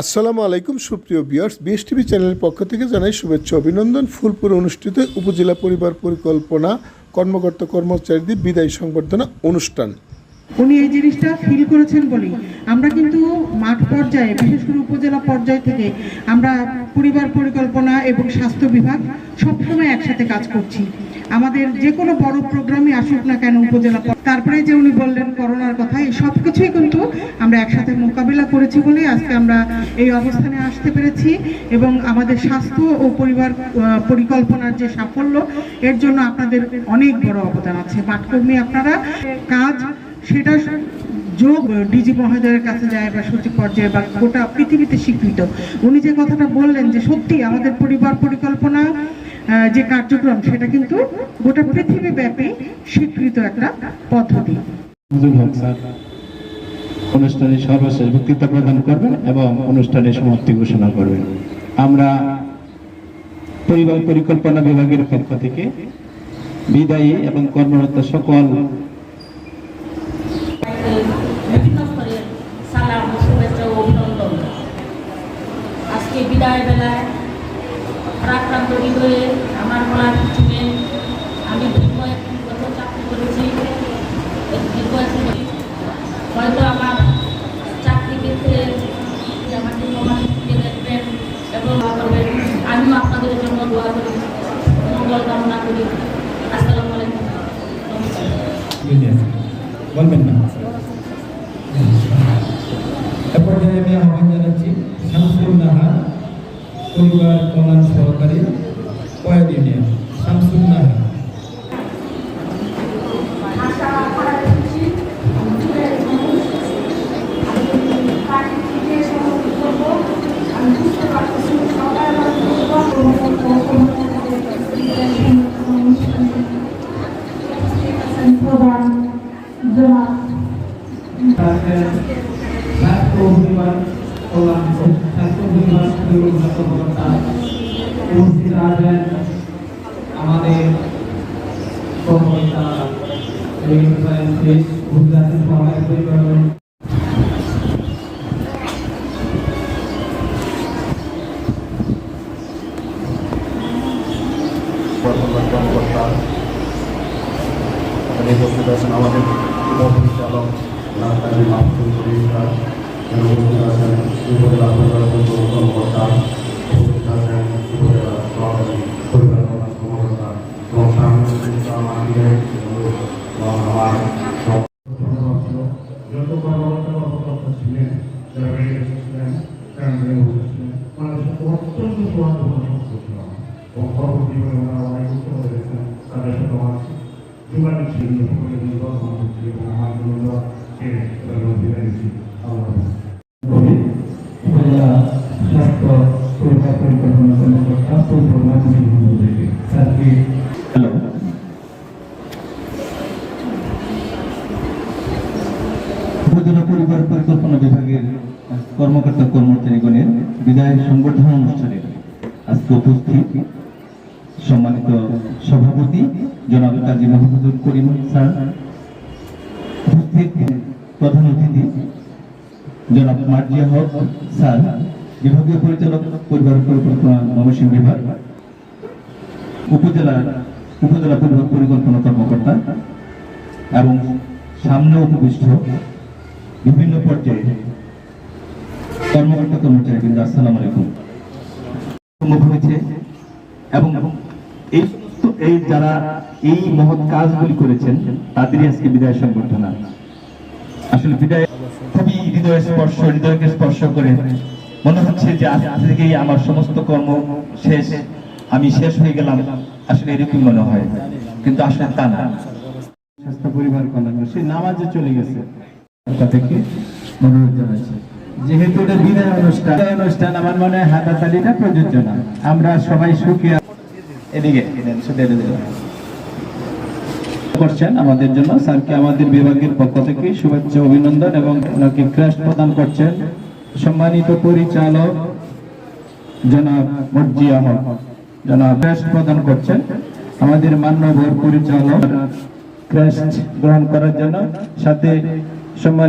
আসসালামু আলাইকুম, সুপ্রিয় বিয়ার্স বিএস টিভি চ্যানেলের পক্ষ থেকে জানাই শুভেচ্ছা, অভিনন্দন। ফুলপুর অনুষ্ঠিত উপজেলা পরিবার পরিকল্পনা কর্মকর্তা কর্মচারীদের বিদায় সংবর্ধনা অনুষ্ঠান। উনি এই জিনিসটা ফিল করেছেন বলেই। আমরা কিন্তু মাঠ পর্যায়ে, বিশেষ করে উপজেলা পর্যায় থেকে আমরা পরিবার পরিকল্পনা এবং স্বাস্থ্য বিভাগ সবসময় একসাথে কাজ করছি। আমাদের যে কোনো বড় প্রোগ্রামে আসুক না কেন উপজেলা পর- তারপরে যে উনি বললেন করোনার কথা, এই সব কিছুই কিন্তু আমরা একসাথে মোকাবিলা করেছি বলেই আজকে আমরা এই অবস্থানে আসতে পেরেছি এবং আমাদের স্বাস্থ্য ও পরিবার পরিকল্পনার যে সাফল্য, এর জন্য আপনাদের অনেক বড় অবদান আছে। মাঠকর্মী আপনারা, কাজ সেটা যোগ ডিজি মহোদয়ের কাছে যায় বা সচিব পর্যায়ে বা গোটা পৃথিবীতে স্বীকৃত। উনি যে কথাটা বললেন যে সত্যি আমাদের পরিবার পরিকল্পনা যে কার্যক্রম সেটা কিন্তু গোটা পৃথিবী ব্যাপী স্বীকৃত একটা পদ্ধতি। অনুষ্ঠানে সর্বশেষ বক্তৃতা প্রদান করবেন এবং অনুষ্ঠানের সমাপ্তি ঘোষণা করবেন। আমরা পরিবার পরিকল্পনা বিভাগের পক্ষ থেকে বিদায়ী এবং কর্মরত সকল বিভিন্ন স্তরের সালাম শুভেচ্ছা ও অভিনন্দন। আজকে বিদায় বেলায় প্রাক্রান্ত হৃদয়ে আমার বলার কিছু নেই আমি দীর্ঘ একটি বছর চাকরি করেছি দীর্ঘ একটি হয়তো আমার চাকরি ক্ষেত্রে আমাকে প্রমাণ দিয়ে দেখবেন এবং করবেন। আমিও আপনাদের জন্য দোয়া করি, মঙ্গল কামনা করি। আসসালামু আলাইকুম। বলবেন না। আমি আহ্বান জানাচ্ছি শামসুল নাহার পরিবার কল্যাণ সহকারী কয়েক ইউনিয়ন শামসুল নাহার প্রধান জনাব স্বাস্থ্য পরিবার কল্যাণ স্বাস্থ্য পরিবার পরিকল্পনা কর্মকর্তা উপস্থিত আছেন আমাদের কর্মকর্তা উপস্থিত আছেন সহায়ক পরিবার বর্তমান কর্মকর্তা এখানে উপস্থিত আছেন আমাদের উপপরিচালক ডাক্তার মাহফুজ পরিবার উপস্থিত আছেন উপজেলা সহকারী পরিবার কল্যাণ কর্মকর্তা এবং সাংবাদিক আমাদের এবং আমার সব যত কর্মকর্তা কর্মকর্তা ছিলেন যারা বসেছিলেন ওনাদের সাথে অত্যন্ত সৌহার্দ্যপূর্ণ সম্পর্ক ছিল। এবং পরবর্তী জীবনে ওনারা অনেক উত্তর হয়েছেন তাদের সাথে আমার যোগাযোগ ছিল সকলের পরিবার পরিকল্পনা বিভাগের কর্মকর্তা কর্মচারীগণের বিদায় সংবর্ধনা অনুষ্ঠানে আজকে উপস্থিত সম্মানিত সভাপতি জনাব কাজী মাহমুদুল করিম স্যার, উপস্থিত প্রধান অতিথি জনাব মার্জিয়া হক স্যার, বিভাগীয় পরিচালক পরিবার পরিকল্পনা ময়মনসিংহ বিভাগ, উপজেলা উপজেলা পরিবার পরিকল্পনা কর্মকর্তা এবং সামনে উপবিষ্ট বিভিন্ন পর্যায়ে কর্মকর্তা কর্মচারী বৃন্দ, আসসালাম আলাইকুম। হয়েছে এবং এই এই যারা এই মহৎ কাজগুলি করেছেন, তাদেরই আজকে বিদায় সংবর্ধনা। আসলে বিদায় খুবই হৃদয় স্পর্শ, হৃদয়কে স্পর্শ করে মনে হচ্ছে যে আজ থেকেই আমার সমস্ত কর্ম শেষ, আমি শেষ হয়ে গেলাম, আসলে এরকম মনে হয়। কিন্তু আসলে তা না। স্বাস্থ্য পরিবার কল্যাণ সে নামাজে চলে গেছে। তাদেরকে অনুরোধ জানাচ্ছি। যেহেতু এটা বিদায় অনুষ্ঠান অনুষ্ঠান আমার মনে হয় হাতাতালিটা প্রযোজ্য না। আমরা সবাই সুখী এদিকে করছেন আমাদের জন্য। স্যারকে আমাদের বিভাগের পক্ষ থেকে শুভেচ্ছা, অভিনন্দন এবং ওনাকে ক্রেস্ট প্রদান করছেন সম্মানিত পরিচালক জনাব মর্জিয়া হক। জনাব ক্রেস্ট প্রদান করছেন আমাদের মান্যবর পরিচালক ক্রেস্ট গ্রহণ করার জন্য। সাথে সম্মান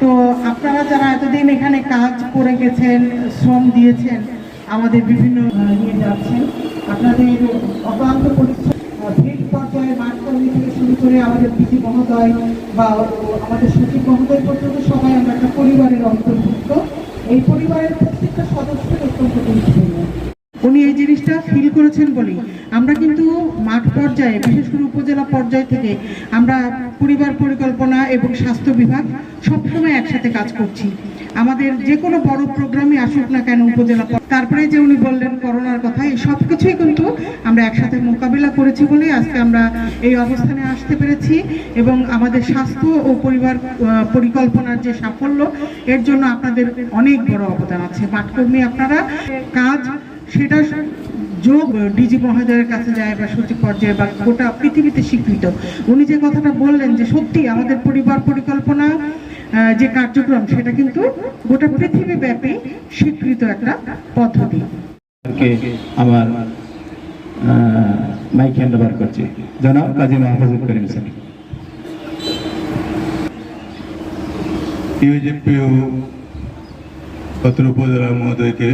তো আপনারা যারা এতদিন এখানে কাজ করে গেছেন, শ্রম দিয়েছেন, আমাদের বিভিন্ন নিয়ে যাচ্ছেন, আপনাদের অক্লান্ত পরিশ্রম ভিড় পর্যায়ে মাঠ কর্মী থেকে শুরু করে আমাদের পিসি মহোদয় বা আমাদের সচিব মহোদয় পর্যন্ত সবাই আমরা একটা পরিবারের অন্তর্ভুক্ত। এই পরিবারের প্রত্যেকটা সদস্যের অত্যন্ত গুরুত্বপূর্ণ উনি এই জিনিসটা ফিল করেছেন বলেই আমরা কিন্তু মাঠ পর্যায়ে, বিশেষ করে উপজেলা পর্যায় থেকে আমরা পরিবার পরিকল্পনা এবং স্বাস্থ্য বিভাগ সবসময় একসাথে কাজ করছি। আমাদের যে কোনো বড় প্রোগ্রামই আসুক না কেন উপজেলা পর- তারপরে যে উনি বললেন করোনার কথা, এই সব কিছুই কিন্তু আমরা একসাথে মোকাবিলা করেছি বলেই আজকে আমরা এই অবস্থানে আসতে পেরেছি এবং আমাদের স্বাস্থ্য ও পরিবার পরিকল্পনার যে সাফল্য, এর জন্য আপনাদের অনেক বড় অবদান আছে। মাঠকর্মী আপনারা, কাজ, সেটা যোগ ডিজি মহোদয়ের কাছে যায় বা সচিব পর্যায়ে বা গোটা পৃথিবীতে স্বীকৃত। উনি যে কথাটা বললেন যে সত্যি আমাদের পরিবার পরিকল্পনা যে কার্যক্রম সেটা কিন্তু গোটা পৃথিবী ব্যাপী স্বীকৃত একটা পদ্ধতি। আমার মাইক হ্যান্ড ওভার করছি। জনাব কাজী মাহফুজুল করিম স্যার যে পত্র উপজেলা মহোদয়কে